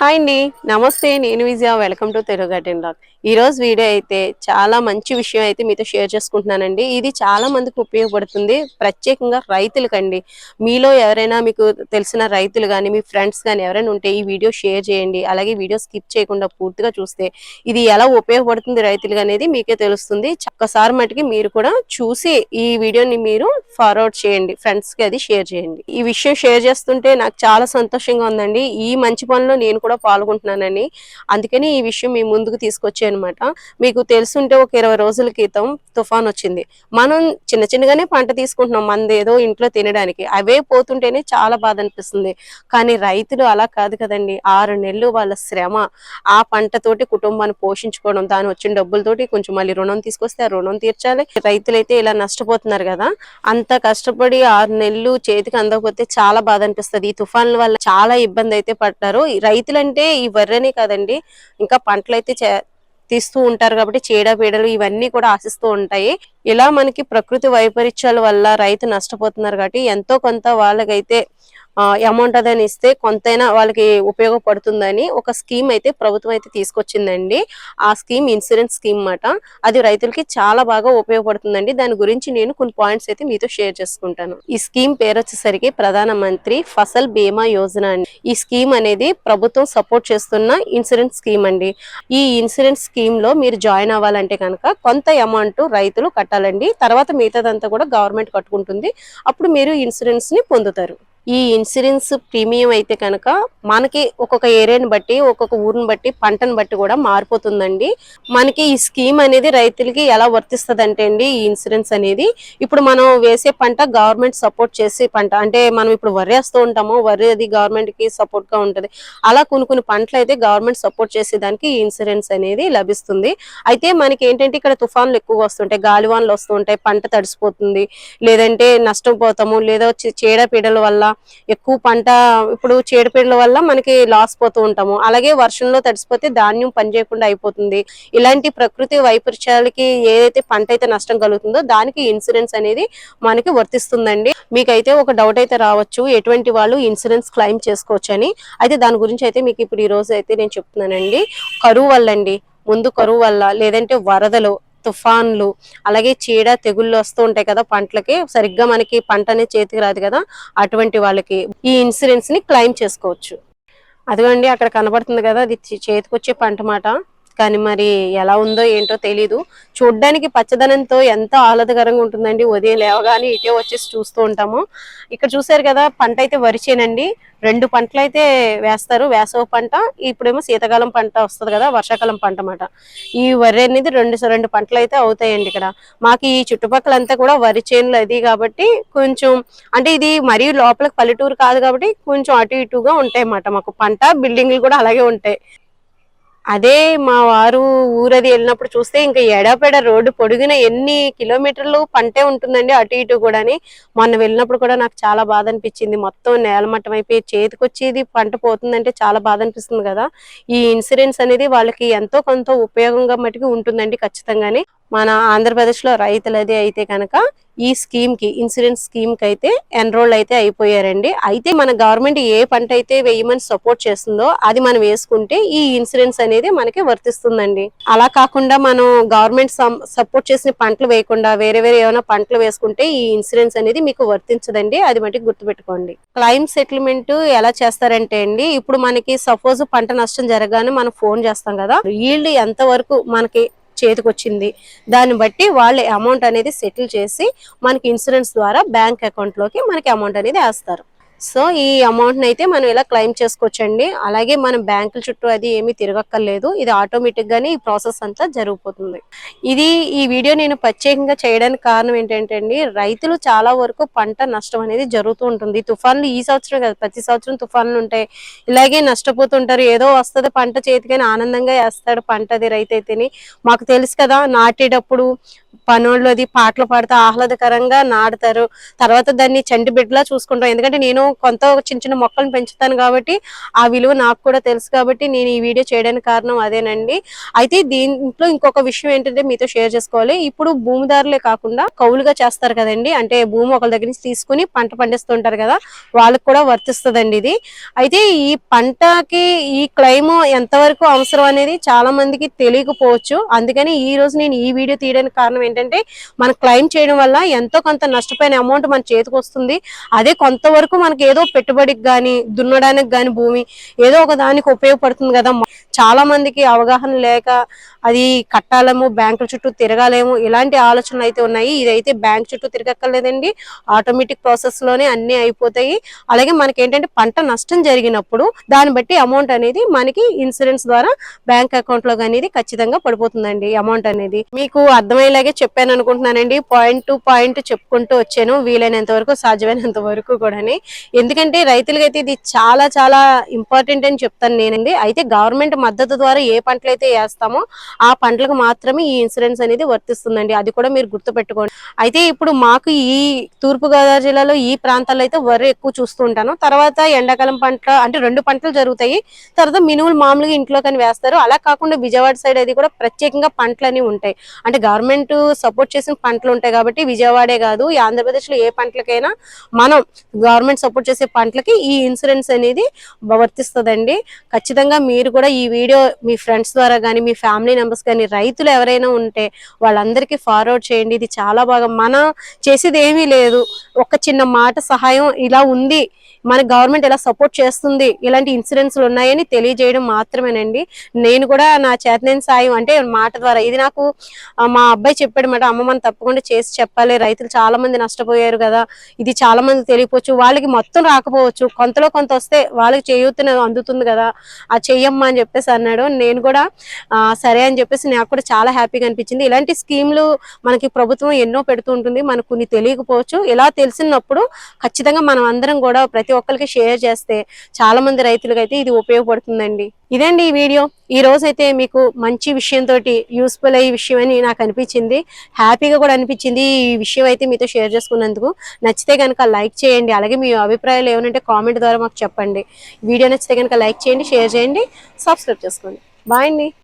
Hi అండి. నమస్తే నేను Vijaya. Welcome to Telugu garden vlog ఈరోజు వీడియో అయితే చాలా మంచి విషయం అయితే మీతో షేర్ చేసుకుంటున్నానండి. ఇది చాలా మందికి ఉపయోగపడుతుంది. ప్రత్యేకంగా రైతులకండి. మీలో ఎవరైనా మీకు తెలిసిన రైతులు కానీ మీ ఫ్రెండ్స్ కానీ ఎవరైనా ఉంటే ఈ వీడియో షేర్ చేయండి. అలాగే వీడియో స్కిప్ చేయకుండా పూర్తిగా చూస్తే ఇది ఎలా ఉపయోగపడుతుంది రైతులకు అనేది మీకే తెలుస్తుంది. ఒక్కసారి మటుకి మీరు కూడా చూసి ఈ వీడియోని మీరు ఫార్వర్డ్ చేయండి. ఫ్రెండ్స్కి అది షేర్ చేయండి. ఈ విషయం షేర్ చేస్తుంటే నాకు చాలా సంతోషంగా ఉందండి. ఈ మంచి పనిలో నేను కూడా పాల్గొంటున్నానని. అందుకని ఈ విషయం మీ ముందుకు తీసుకొచ్చాయి అనమాట మీకు తెలుసుంటే ఒక ఇరవై రోజుల క్రితం తుఫాన్ వచ్చింది. మనం చిన్న చిన్నగానే పంట తీసుకుంటున్నాం. మనది ఏదో ఇంట్లో తినడానికి. అవే పోతుంటేనే చాలా బాధ అనిపిస్తుంది. కానీ రైతులు అలా కాదు కదండి. ఆరు నెలలు వాళ్ళ శ్రమ. ఆ పంటతోటి కుటుంబాన్ని పోషించుకోవడం దాని వచ్చిన డబ్బులతోటి కొంచెం మళ్ళీ రుణం తీసుకొస్తే ఆ రుణం తీర్చాలి. రైతులైతే ఇలా నష్టపోతున్నారు కదా. అంత కష్టపడి ఆరు నెలలు చేతికి అందకపోతే చాలా బాధ అనిపిస్తుంది. ఈ తుఫాన్ల వల్ల చాలా ఇబ్బంది అయితే పడ్డారు. రైతుల అంటే ఈ వర్రనే కాదండి. ఇంకా పంటలు అయితే చే- తీస్తూ ఉంటారు కాబట్టి చీడపీడలు ఇవన్నీ కూడా ఆశిస్తూ ఉంటాయి. ఇలా మనకి ప్రకృతి వైపరీత్యాల వల్ల రైతు నష్టపోతున్నారు కాబట్టి ఎంతో కొంత వాళ్ళకైతే అమౌంట్ అదని ఇస్తే కొంతైనా వాళ్ళకి ఉపయోగపడుతుందని ఒక స్కీమ్ అయితే ప్రభుత్వం అయితే తీసుకొచ్చిందండి. ఆ స్కీమ్ ఇన్సూరెన్స్ స్కీమ్ మాట అది రైతులకి చాలా బాగా ఉపయోగపడుతుందండి. దాని గురించి నేను కొన్ని పాయింట్స్ అయితే మీతో షేర్ చేసుకుంటాను. ఈ స్కీమ్ పేరు వచ్చేసరికి ప్రధాన మంత్రి ఫసల్ బీమా యోజన అండి. ఈ స్కీమ్ అనేది ప్రభుత్వం సపోర్ట్ చేస్తున్న ఇన్సూరెన్స్ స్కీమ్ అండి. ఈ ఇన్సూరెన్స్ స్కీమ్లో మీరు జాయిన్ అవ్వాలంటే కనుక కొంత అమౌంట్ రైతులు కట్టాలండి. తర్వాత మిగతాదంతా కూడా గవర్నమెంట్ కట్టుకుంటుంది. అప్పుడు మీరు ఇన్సూరెన్స్ని పొందుతారు. ఈ ఇన్సూరెన్స్ ప్రీమియం అయితే కనుక మనకి ఒక్కొక్క ఏరియాని బట్టి ఒక్కొక్క ఊరిని బట్టి పంటను బట్టి కూడా మారిపోతుందండి. మనకి ఈ స్కీమ్ అనేది రైతులకి ఎలా వర్తిస్తుంది అంటే అండి ఈ ఇన్సూరెన్స్ అనేది ఇప్పుడు మనం వేసే పంట గవర్నమెంట్ సపోర్ట్ చేసే పంట. అంటే మనం ఇప్పుడు వరి వేస్తూ ఉంటాము వరి అది గవర్నమెంట్కి సపోర్ట్గా అలా కొన్ని కొన్ని పంటలు అయితే గవర్నమెంట్ సపోర్ట్ చేసేదానికి ఈ ఇన్సూరెన్స్ అనేది లభిస్తుంది. అయితే మనకి ఏంటంటే ఇక్కడ తుఫాన్లు ఎక్కువగా వస్తుంటాయి గాలివాన్లు వస్తుంటాయి పంట తడిసిపోతుంది. లేదంటే నష్టం పోతాము లేదా చీడపీడల వల్ల ఎక్కువ పంట ఇప్పుడు చీడపీడల వల్ల మనకి లాస్ పోతూ ఉంటాము. అలాగే వర్షంలో తడిసిపోతే ధాన్యం పనిచేయకుండా అయిపోతుంది. ఇలాంటి ప్రకృతి వైపరీత్యాలకి ఏదైతే పంట అయితే నష్టం కలుగుతుందో దానికి ఇన్సూరెన్స్ అనేది మనకి వర్తిస్తుందండి. మీకైతే ఒక డౌట్ అయితే రావచ్చు ఎటువంటి వాళ్ళు ఇన్సూరెన్స్ క్లెయిమ్ చేసుకోవచ్చు అని అయితే దాని గురించి అయితే మీకు ఇప్పుడు ఈ రోజు అయితే నేను చెప్తున్నానండి. కరువు వల్ల అండి. ముందు కరువు వల్ల లేదంటే వరదలు తుఫాన్లు అలాగే చీడ తెగుళ్ళు వస్తూ ఉంటాయి కదా పంటలకి. సరిగ్గా మనకి పంట అనేది చేతికి రాదు కదా అటువంటి వాళ్ళకి ఈ ఇన్సూరెన్స్ని క్లెయిమ్ చేసుకోవచ్చు. అదిగోండి అక్కడ కనబడుతుంది కదా అది చేతికి చేతికొచ్చే పంట మాట. కానీ మరి ఎలా ఉందో ఏంటో తెలీదు. చూడ్డానికి పచ్చదనంతో ఎంత ఆహ్లాదకరంగా ఉంటుందండి. ఉదయం లేవగానే ఇటే వచ్చేసి చూస్తూ ఉంటాము. ఇక్కడ చూసారు కదా పంట అయితే వరిచేనండి. రెండు పంటలు అయితే వేస్తారు. వేసవ పంట ఇప్పుడేమో శీతాకాలం పంట వస్తుంది కదా వర్షాకాలం పంట అన్నమాట. ఈ వరి అనేది రెండు రెండు పంటలు అయితే అవుతాయండి ఇక్కడ. మాకు ఈ చుట్టుపక్కల అంతా కూడా వరి చేనులు అది కాబట్టి కొంచెం అంటే ఇది మరీ లోపలికి పల్లెటూరు కాదు కాబట్టి కొంచెం అటు ఇటుగా ఉంటాయి అన్నమాట మాకు. పంట బిల్డింగ్లు కూడా అలాగే ఉంటాయి. అదే మా వారు ఊరది వెళ్ళినప్పుడు చూస్తే ఇంకా ఎడాపెడ రోడ్డు పొడుగున ఎన్ని కిలోమీటర్లు పంటే ఉంటుందండి అటు ఇటు కూడాని. మొన్న వెళ్ళినప్పుడు కూడా నాకు చాలా బాధ అనిపించింది మొత్తం నేలమట్టం అయిపోయి చేతికొచ్చేది పంట పోతుందంటే చాలా బాధ అనిపిస్తుంది కదా. ఈ ఇన్సూరెన్స్ అనేది వాళ్ళకి ఎంతో కొంత ఉపయోగంగా మటుకు ఉంటుందండి ఖచ్చితంగానే. మన ఆంధ్రప్రదేశ్లో రైతులది అయితే కనుక ఈ స్కీమ్కి ఇన్సూరెన్స్ స్కీమ్కి అయితే ఎన్రోల్ అయితే అయిపోయారండి. అయితే మన గవర్నమెంట్ ఏ పంట అయితే వేయమని సపోర్ట్ చేస్తుందో అది మనం వేసుకుంటే ఈ ఇన్సూరెన్స్ అనేది మనకి వర్తిస్తుందండి. అలా కాకుండా మనం గవర్నమెంట్ సపోర్ట్ చేసిన పంటలు వేయకుండా వేరే వేరే ఏమైనా పంటలు వేసుకుంటే ఈ ఇన్సూరెన్స్ అనేది మీకు వర్తించదండి. అది మటుకు గుర్తుపెట్టుకోండి. క్లైమ్ సెటిల్మెంట్ ఎలా చేస్తారంటే అండి ఇప్పుడు మనకి సపోజ్ పంట నష్టం జరగానే మనం ఫోన్ చేస్తాం కదా ఈల్డ్ ఎంత వరకు మనకి చేతికి వచ్చింది దాన్ని బట్టి వాళ్ళు అమౌంట్ అనేది సెటిల్ చేసి మనకి ఇన్సూరెన్స్ ద్వారా బ్యాంక్ అకౌంట్లోకి మనకి అమౌంట్ అనేది వేస్తారు. సో ఈ అమౌంట్ని అయితే మనం ఇలా క్లెయిమ్ చేసుకోవచ్చండి. అలాగే మనం బ్యాంకుల చుట్టూ అది ఏమీ తిరగక్కర్లేదు. ఇది ఆటోమేటిక్గానే ఈ ప్రాసెస్ అంతా జరిగిపోతుంది. ఇది ఈ వీడియో నేను ప్రత్యేకంగా చేయడానికి కారణం ఏంటంటే అండి రైతులు చాలా వరకు పంట నష్టం అనేది జరుగుతూ ఉంటుంది. తుఫాన్లు ఈ సంవత్సరం కదా ప్రతి సంవత్సరం తుఫాన్లు ఉంటాయి. ఇలాగే నష్టపోతుంటారు. ఏదో వస్తుంది పంట చేతికని ఆనందంగా వేస్తాడు పంట అది రైతు అయితేని మాకు తెలుసు కదా నాటేటప్పుడు పనులు అది పాటలు పాడుతూ ఆహ్లాదకరంగా నాటుతారు తర్వాత దాన్ని చంటి బిడ్డలా చూసుకుంటాం. ఎందుకంటే నేను కొంత చిన్న చిన్న మొక్కలను పెంచుతాను కాబట్టి ఆ విలువ నాకు కూడా తెలుసు కాబట్టి నేను ఈ వీడియో చేయడానికి కారణం అదేనండి. అయితే దీంట్లో ఇంకొక విషయం ఏంటంటే మీతో షేర్ చేసుకోవాలి. ఇప్పుడు భూమిదారులే కాకుండా కౌలుగా చేస్తారు కదండి. అంటే భూమి ఒకరి దగ్గర నుంచి తీసుకుని పంట పండిస్తుంటారు కదా వాళ్ళకి కూడా వర్తిస్తుందండి ఇది. అయితే ఈ పంటకి ఈ క్లైమ్ ఎంతవరకు అవసరం అనేది చాలా మందికి తెలియకపోవచ్చు. అందుకని ఈ రోజు నేను ఈ వీడియో తీయడానికి కారణం ఏంటంటే మనం క్లైమ్ చేయడం వల్ల ఎంతో కొంత నష్టపోయిన అమౌంట్ మన చేతికి వస్తుంది. అదే కొంతవరకు మనకి ఏదో పెట్టుబడికి కానీ దున్నడానికి కానీ భూమి ఏదో ఒక దానికి ఉపయోగపడుతుంది కదా. చాలా మందికి అవగాహన లేక అది కట్టాలము బ్యాంకుల చుట్టూ తిరగాలేము. ఇలాంటి ఆలోచనలు అయితే ఉన్నాయి. ఇదైతే బ్యాంక్ చుట్టూ తిరగక్కర్లేదండి. ఆటోమేటిక్ ప్రాసెస్లోనే అన్ని అయిపోతాయి. అలాగే మనకి ఏంటంటే పంట నష్టం జరిగినప్పుడు దాన్ని బట్టి అమౌంట్ అనేది మనకి ఇన్సూరెన్స్ ద్వారా బ్యాంక్ అకౌంట్లో అనేది ఖచ్చితంగా పడిపోతుందండి అమౌంట్ అనేది. మీకు అర్థమయ్యేలాగే చెప్పాను అనుకుంటున్నానండి. పాయింట్ టు పాయింట్ చెప్పుకుంటూ వచ్చాను. వీలైనంత వరకు సాధ్యమైనంత వరకు కూడా ఎందుకంటే రైతులకైతే ఇది చాలా చాలా ఇంపార్టెంట్ అని చెప్తాను నేనండి. అయితే గవర్నమెంట్ మద్దతు ద్వారా ఏ పంటలు అయితే వేస్తామో ఆ పంటలకు మాత్రమే ఈ ఇన్సూరెన్స్ అనేది వర్తిస్తుందండి. అది కూడా మీరు గుర్తుపెట్టుకోండి. అయితే ఇప్పుడు మాకు ఈ తూర్పుగోదావరి జిల్లాలో ఈ ప్రాంతాల్లో అయితే వరి ఎక్కువ చూస్తూ ఉంటాను. తర్వాత ఎండాకాలం పంట అంటే రెండు పంటలు జరుగుతాయి. తర్వాత మినుములు మామూలుగా ఇంట్లో కానీ వేస్తారు. అలా కాకుండా విజయవాడ సైడ్ అది కూడా ప్రత్యేకంగా పంటలు ఉంటాయి. అంటే గవర్నమెంట్ సపోర్ట్ చేసిన పంటలు ఉంటాయి కాబట్టి విజయవాడే కాదు ఈ ఆంధ్రప్రదేశ్లో ఏ పంటలకైనా మనం గవర్నమెంట్ సపోర్ట్ చేసే పంటలకి ఈ ఇన్సూరెన్స్ అనేది వర్తిస్తుందండి. ఖచ్చితంగా మీరు కూడా ఈ వీడియో మీ ఫ్రెండ్స్ ద్వారా కానీ మీ ఫ్యామిలీ మెంబర్స్ కానీ రైతులు ఎవరైనా ఉంటే వాళ్ళందరికీ ఫార్వర్డ్ చేయండి. ఇది చాలా బాగా మన చేసేది ఏమీ లేదు. ఒక చిన్న మాట సహాయం ఇలా ఉంది. మన గవర్నమెంట్ ఎలా సపోర్ట్ చేస్తుంది? ఇలాంటి ఇన్సూరెన్స్లు ఉన్నాయని తెలియజేయడం మాత్రమేనండి. నేను కూడా నా చేతనైన సాయం అంటే మాట ద్వారా. ఇది నాకు మా అబ్బాయి చెప్పాడు మాట అమ్మ మనం తప్పకుండా చేసి చెప్పాలి. రైతులు చాలా మంది నష్టపోయారు కదా. ఇది చాలా మంది తెలియపోవచ్చు వాళ్ళకి మొత్తం రాకపోవచ్చు. కొంతలో కొంత వస్తే వాళ్ళకి చేయూతన అందుతుంది కదా. ఆ చెయ్యమ్మా అని చెప్పేసి అన్నాడు. నేను కూడా సరే అని చెప్పేసి నాకు కూడా చాలా హ్యాపీగా అనిపించింది. ఇలాంటి స్కీమ్లు మనకి ప్రభుత్వం ఎన్నో పెడుతూ ఉంటుంది. మనకు కొన్ని తెలియకపోవచ్చు. ఇలా తెలిసినప్పుడు ఖచ్చితంగా మనం అందరం కూడా ప్రతి ఒక్కరికి షేర్ చేస్తే చాలా మంది రైతులకు అయితే ఇది ఉపయోగపడుతుందండి. ఇదండి ఈ వీడియో. ఈ రోజు అయితే మీకు మంచి విషయంతో యూస్ఫుల్ అయ్యే విషయం అని నాకు అనిపించింది. హ్యాపీగా కూడా అనిపించింది ఈ విషయం అయితే మీతో షేర్ చేసుకున్నందుకు. నచ్చితే కనుక లైక్ చేయండి. అలాగే మీ అభిప్రాయాలు ఏమంటే కామెంట్ ద్వారా మాకు చెప్పండి. వీడియో నచ్చితే కనుక లైక్ చేయండి షేర్ చేయండి సబ్స్క్రైబ్ చేసుకోండి. బాయ్ అండి.